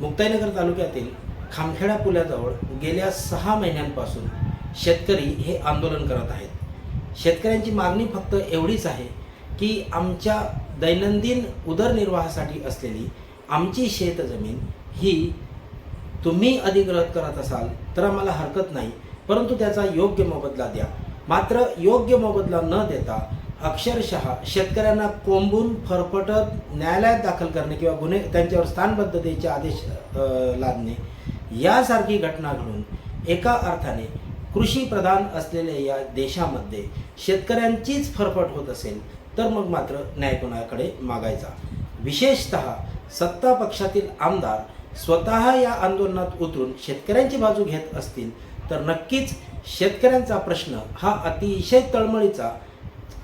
मुक्ताईनगर तालुक्यातील खामखेडा पुलाजवळ गेल्या सहा महिन्यांपासून शेतकरी हे आंदोलन करत आहेत. शेतकऱ्यांची मागणी फक्त एवढीच आहे की आमच्या दैनंदिन उदरनिर्वाहासाठी असलेली आमची शेतजमीन ही तुम्ही अधिग्रहित करत असाल तर आम्हाला हरकत नाही परंतु त्याचा योग्य मोबदला द्या. मात्र योग्य मोबदला न देता अक्षरशः शेतकऱ्यांना कोंबून फरफटत न्यायालयात दाखल करणे किंवा गुन्हे त्यांच्यावर स्थानबद्धतेचे आदेश लादणे यासारखी घटना घडून एका अर्थाने कृषी प्रधान असलेल्या या देशामध्ये शेतकऱ्यांचीच फरफट होत असेल तर मग मात्र न्याय कोणाकडे मागायचा? विशेषतः सत्ता पक्षातील आमदार स्वतः या आंदोलनात उतरून शेतकऱ्यांची बाजू घेत असतील तर नक्कीच शेतकऱ्यांचा प्रश्न हा अतिशय तळमळीचा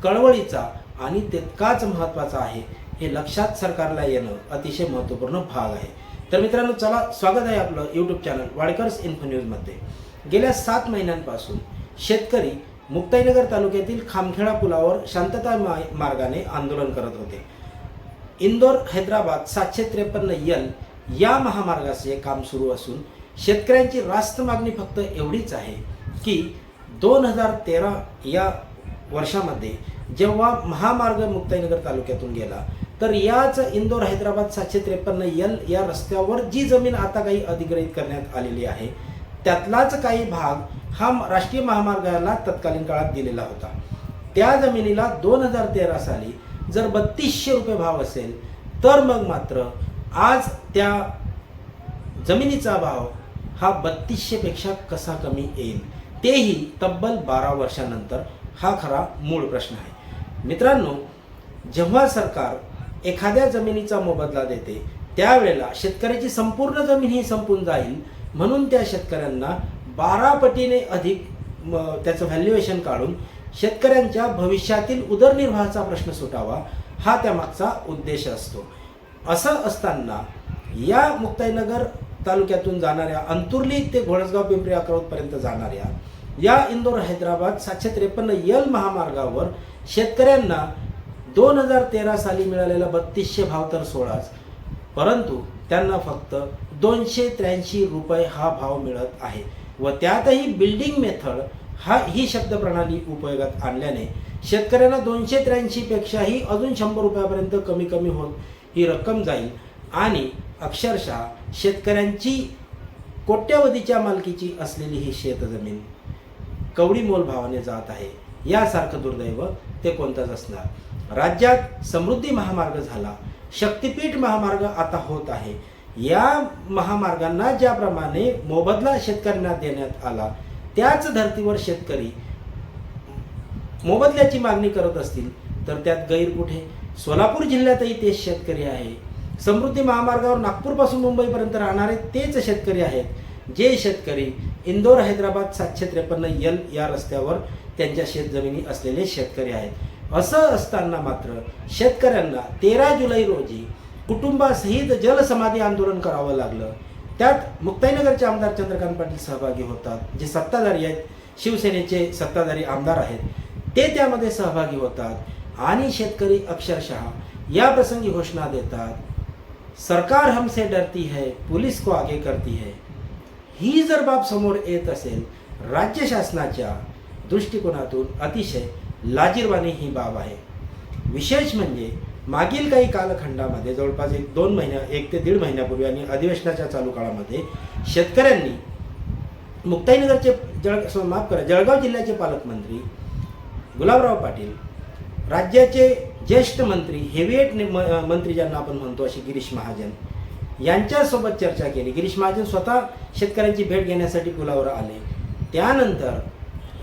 कळवळीचा आणि तितकाच महत्त्वाचा आहे हे लक्षात सरकारला येणं अतिशय महत्त्वपूर्ण भाग आहे. तर मित्रांनो चला स्वागत आहे आपलं यूट्यूब चॅनल वाडकर्स इन्फो न्यूजमध्ये गेल्या सात महिन्यांपासून शेतकरी मुक्ताईनगर तालुक्यातील खामखेडा पुलावर शांतता मार्गाने आंदोलन करत होते. इंदोर हैदराबाद सातशे त्रेपन्न यल या महामार्गाचे काम सुरू असून शेतकऱ्यांची रास्त मागणी फक्त एवढीच आहे की दोन हजार तेरा या वर्षामध्ये जेव्हा महामार्ग मुक्ताईनगर तालुक्यातून गेला तर याच इंदोर हैदराबाद सातशे त्रेपन्न यल या रस्त्यावर जी जमीन आता काही अधिग्रहित करण्यात आलेली आहे त्यातलाच काही भाग हा राष्ट्रीय महामार्गाला तत्कालीन काळात दिलेला होता. त्या जमिनीला दोन हजार तेरा साली जर बत्तीसशे रुपये भाव असेल तर मग मात्र आज त्या जमिनीचा भाव हा बत्तीसशेपेक्षा कसा कमी येईल तेही तब्बल बारा वर्षानंतर हा खरा मूळ प्रश्न आहे. मित्रांनो जेव्हा सरकार एखाद्या जमिनीचा मोबदला देते त्यावेळेला शेतकऱ्याची संपूर्ण जमीन ही संपून जाईल म्हणून त्या शेतकऱ्यांना बारा पटीने अधिक त्याचं व्हॅल्युएशन काढून शेतकऱ्यांच्या भविष्यातील उदरनिर्वाहाचा प्रश्न सुटावा हा त्यामागचा उद्देश असतो. असं असताना या मुक्ताईनगर तालुक्यातून जाणाऱ्या अंतुर्ली ते घोडसगाव पिंपरी अक्राऊतपर्यंत जाणाऱ्या या इंदोर हैदराबाद सातशे त्रेपन्न यल महामार्गावर शेतकऱ्यांना दोन हजार तेरा साली मिळालेला बत्तीसशे भाव तर सोळाच परंतु त्यांना फक्त दोनशे त्र्याऐंशी रुपये हा भाव मिळत आहे व त्यातही बिल्डिंग मेथड हा ही शब्द प्रणाली उपयोगात आणल्याने शेतकऱ्यांना दोनशे त्र्याऐंशी पेक्षाही अजून शंभर रुपयापर्यंत कमी कमी होत ही रक्कम जाईल आणि अक्षरशः शेतकऱ्यांची कोट्यवधीच्या मालकीची असलेली ही शेतजमीन. कवडी मोल भावाने जात आहे. यासारखं दुर्दैव ते कोणतंच असणार. राज्यात समृद्धी महामार्ग झाला. शक्तिपीठ महामार्ग आता होत आहे. या महामार्गांना ज्याप्रमाणे मोबदला शेतकऱ्यांना देण्यात आला त्याच धर्तीवर शेतकरी मोबदल्याची मागणी करत असतील तर त्यात गैर कुठे? सोलापूर जिल्ह्यातही तेच शेतकरी आहे. समृद्धी महामार्गावर नागपूरपासून मुंबईपर्यंत राहणारे तेच शेतकरी आहेत. जे शेतकरी इंदोर हैदराबाद सातशे त्रेपन्न यल या रस्त्यावर त्यांच्या शेतजमिनी असलेले शेतकरी आहेत. असं असताना मात्र शेतकऱ्यांना तेरा जुलै रोजी कुटुंबासहित जलसमाधी आंदोलन करावं लागलं. त्यात मुक्ताईनगरचे आमदार चंद्रकांत पाटील सहभागी होतात जे सत्ताधारी आहेत. शिवसेनेचे सत्ताधारी आमदार आहेत. ते त्यामध्ये सहभागी होतात. आणि शेतकरी अक्षरशः या प्रसंगी घोषणा देतात सरकार हमसे डरती है पुलिस को आगे करती है. ही जर बाब समोर येत असेल राज्य शासनाच्या दृष्टिकोनातून अतिशय लाजीरवाणी ही बाब आहे. विशेष म्हणजे मागील काही कालखंडामध्ये जवळपास एक दोन महिन्या एक ते दीड महिन्यापूर्वी आणि अधिवेशनाच्या चालू काळामध्ये शेतकऱ्यांनी मुक्ताईनगरचे जळ माफ करा जळगाव जिल्ह्याचे पालकमंत्री गुलाबराव पाटील राज्याचे ज्येष्ठ मंत्री हेविएट म- मंत्री ज्यांना आपण म्हणतो असे गिरीश महाजन यांच्यासोबत चर्चा केली. गिरीश महाजन स्वतः शेतकऱ्यांची भेट घेण्यासाठी पुलावर आले. त्यानंतर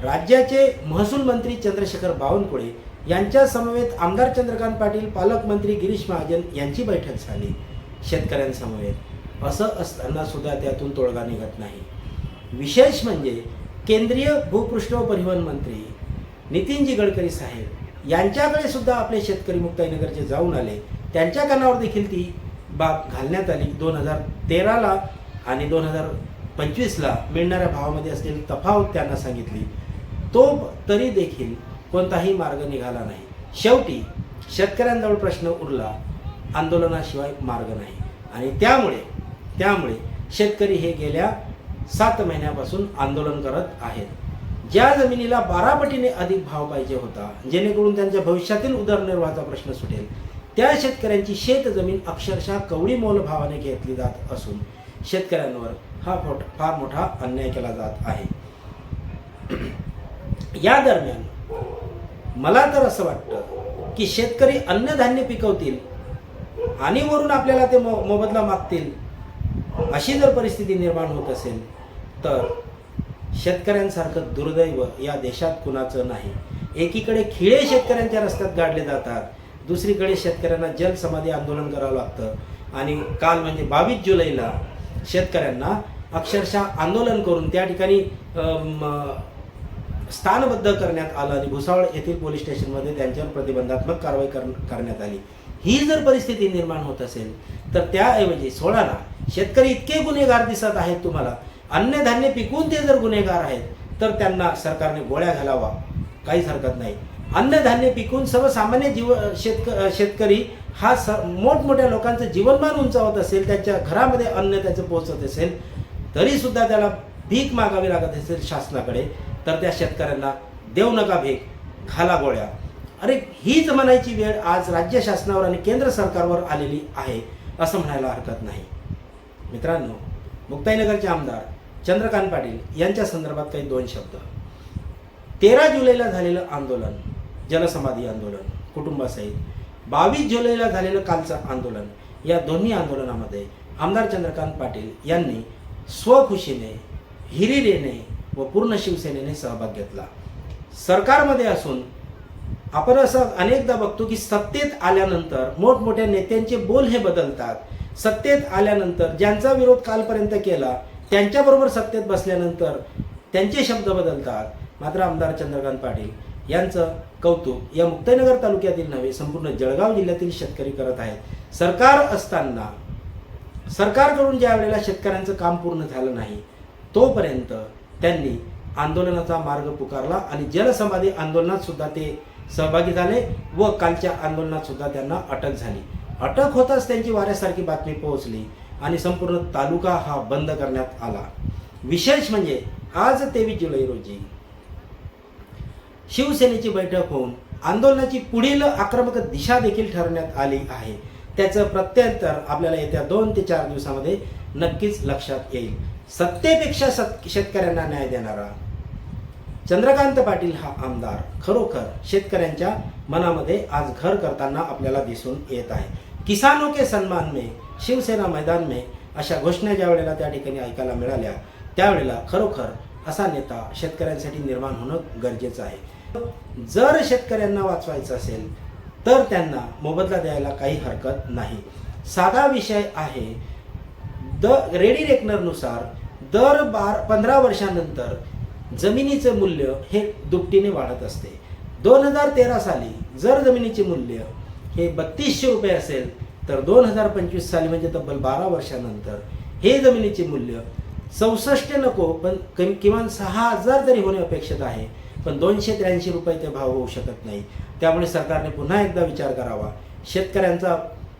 राज्याचे महसूल मंत्री चंद्रशेखर बावनकुळे यांच्या समवेत आमदार चंद्रकांत पाटील पालकमंत्री गिरीश महाजन यांची बैठक झाली. शेतकऱ्यांसमवेत. असं असताना सुद्धा त्यातून तोडगा निघत नाही. विशेष म्हणजे केंद्रीय भूपृष्ठ व परिवहन मंत्री नितीनजी गडकरी साहेब यांच्याकडे सुद्धा आपले शेतकरी मुक्ताईनगरचे जाऊन आले. त्यांच्या कानावर देखील ती बाब घालण्यात आली. दोन हजार तेराला आणि दोन हजार पंचवीसला मिळणाऱ्या भावामध्ये असलेली तफावत त्यांना सांगितली. तो तरी देखील कोणताही मार्ग निघाला नाही. शेवटी शेतकऱ्यांजवळ प्रश्न उरला. आंदोलनाशिवाय मार्ग नाही. आणि त्यामुळे त्यामुळे शेतकरी हे गेल्या सात महिन्यापासून आंदोलन करत आहेत. ज्या जमिनीला बारा पटीने अधिक भाव पाहिजे होता जेणेकरून त्यांच्या भविष्यातील उदरनिर्वाहाचा प्रश्न सुटेल. त्या शेतकऱ्यांची शेत जमीन अक्षरशः कवडी मोल भावाने घेतली जात असून शेतकऱ्यांवर हा फोट फार मोठा अन्याय केला जात आहे. या दरम्यान मला तर असं वाटतं की शेतकरी अन्नधान्य पिकवतील आणि वरून आपल्याला ते मो मोबदला मागतील अशी जर परिस्थिती निर्माण होत असेल तर शेतकऱ्यांसारखं दुर्दैव या देशात कुणाचं नाही. एकीकडे खिळे शेतकऱ्यांच्या रस्त्यात गाडले जातात दुसरीकडे शेतकऱ्यांना जलसमाधी आंदोलन करावं लागतं. आणि काल म्हणजे बावीस जुलैला शेतकऱ्यांना अक्षरशः आंदोलन करून त्या ठिकाणी स्थानबद्ध करण्यात आलं आणि भुसावळ येथील पोलीस स्टेशनमध्ये त्यांच्यावर प्रतिबंधात्मक कारवाई कर करण्यात आली. ही जर परिस्थिती निर्माण होत असेल तर त्याऐवजी सोडा ना शेतकरी इतके गुन्हेगार दिसत आहेत तुम्हाला अन्नधान्य पिकवून ते जर गुन्हेगार आहेत तर त्यांना सरकारने गोळ्या घालावा. काहीच हरकत नाही. अन्नधान्य पिकून सर्वसामान्य जीव शेतक शेतकरी हा स मोठमोठ्या लोकांचं जीवनमान उंचावत असेल त्यांच्या घरामध्ये अन्न त्याचं पोहोचत असेल तरीसुद्धा त्याला भीक मागावी लागत असेल शासनाकडे तर त्या शेतकऱ्यांना देऊ नका भीक घाला गोळ्या. अरे हीच म्हणायची वेळ आज राज्य शासनावर आणि केंद्र सरकारवर आलेली आहे असं म्हणायला हरकत नाही. मित्रांनो मुक्ताईनगरचे आमदार चंद्रकांत पाटील यांच्या संदर्भात काही दोन शब्द. तेरा जुलैला झालेलं आंदोलन जनसमाधी आंदोलन कुटुंबासहित बावीस जुलैला झालेलं कालचं आंदोलन या दोन्ही आंदोलनामध्ये आमदार चंद्रकांत पाटील यांनी स्वखुशीने हिरिरेने व पूर्ण शिवसेनेने सहभाग घेतला. सरकारमध्ये असून आपण असं अनेकदा बघतो की सत्तेत आल्यानंतर मोठमोठ्या नेत्यांचे बोल हे बदलतात. सत्तेत आल्यानंतर ज्यांचा विरोध कालपर्यंत केला त्यांच्याबरोबर सत्तेत बसल्यानंतर त्यांचे शब्द बदलतात. मात्र आमदार चंद्रकांत पाटील यांचं कौतुक. या मुक्ताईनगर तालुक्यातील नव्हे संपूर्ण जळगाव जिल्ह्यातील शेतकरी करत आहेत. सरकार असताना सरकारकडून ज्या वेळेला शेतकऱ्यांचं काम पूर्ण झालं नाही तोपर्यंत त्यांनी आंदोलनाचा मार्ग पुकारला आणि जलसमाधी आंदोलनात सुद्धा ते सहभागी झाले व कालच्या आंदोलनात सुद्धा त्यांना अटक झाली. अटक होताच त्यांची वाऱ्यासारखी बातमी पोहोचली आणि संपूर्ण तालुका हा बंद करण्यात आला. विशेष म्हणजे आज तेवीस जुलै रोजी शिवसेनेची बैठक होऊन आंदोलनाची पुढील आक्रमक दिशा देखील ठरवण्यात आली आहे. त्याचं प्रत्युत्तर आपल्याला येत्या दोन ते चार दिवसामध्ये नक्कीच लक्षात येईल. सत्तेपेक्षा सत शेतकऱ्यांना न्याय देणारा चंद्रकांत पाटील हा आमदार खरोखर शेतकऱ्यांच्या मनामध्ये आज घर करताना आपल्याला दिसून येत आहे. किसानों के सन्मान में शिवसेना मैदान में अशा घोषणा ज्या वेळेला त्या ठिकाणी ऐकायला मिळाल्या त्यावेळेला खरोखर असा नेता शेतकऱ्यांसाठी निर्माण होणं गरजेचं आहे. जर शेतकऱ्यांना वाचवायचं असेल तर त्यांना मोबदला द्यायला काही हरकत नाही. साधा विषय आहे द रेडी रेकनरनुसार दर बार पंधरा वर्षानंतर जमिनीचं मूल्य हे दुपटीने वाढत असते. दोन हजार तेरा साली जर जमिनीचे मूल्य हे बत्तीसशे रुपये असेल तर दोन हजार पंचवीस साली म्हणजे तब्बल बारा वर्षानंतर हे जमिनीचे मूल्य चौसष्ट नको पण कमी किमान सहा हजार तरी होणे अपेक्षित आहे. पण दोनशे त्र्याऐंशी रुपये ते भाव होऊ शकत नाही. त्यामुळे सरकारने पुन्हा एकदा विचार करावा. शेतकऱ्यांचा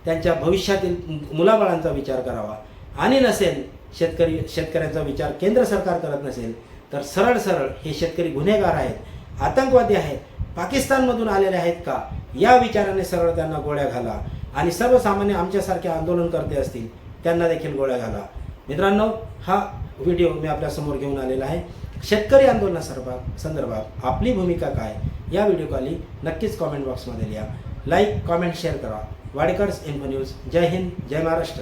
त्यांच्या भविष्यातील मुलाबाळांचा विचार करावा. आणि नसेल शेतकरी शेतकऱ्यांचा विचार केंद्र सरकार करत नसेल तर सरळ सरळ हे शेतकरी गुन्हेगार आहेत आतंकवादी आहेत पाकिस्तानमधून आलेले आहेत का? या विचाराने सरळ त्यांना गोळ्या घाला. आणि सर्वसामान्य आमच्यासारखे आंदोलन करते असतील त्यांना देखील गोळ्या घाला. मित्रांनो हा व्हिडिओ मी आपल्यासमोर घेऊन आलेला आहे. शेतकरी आंदोलनासंदर्भात संदर्भात आपली भूमिका काय? या व्हिडिओ खाली नक्कीच कॉमेंट बॉक्समध्ये लिहा. लाईक कॉमेंट शेअर करा. वाडेकर्स इन्फो न्यूज जय हिंद जय महाराष्ट्र.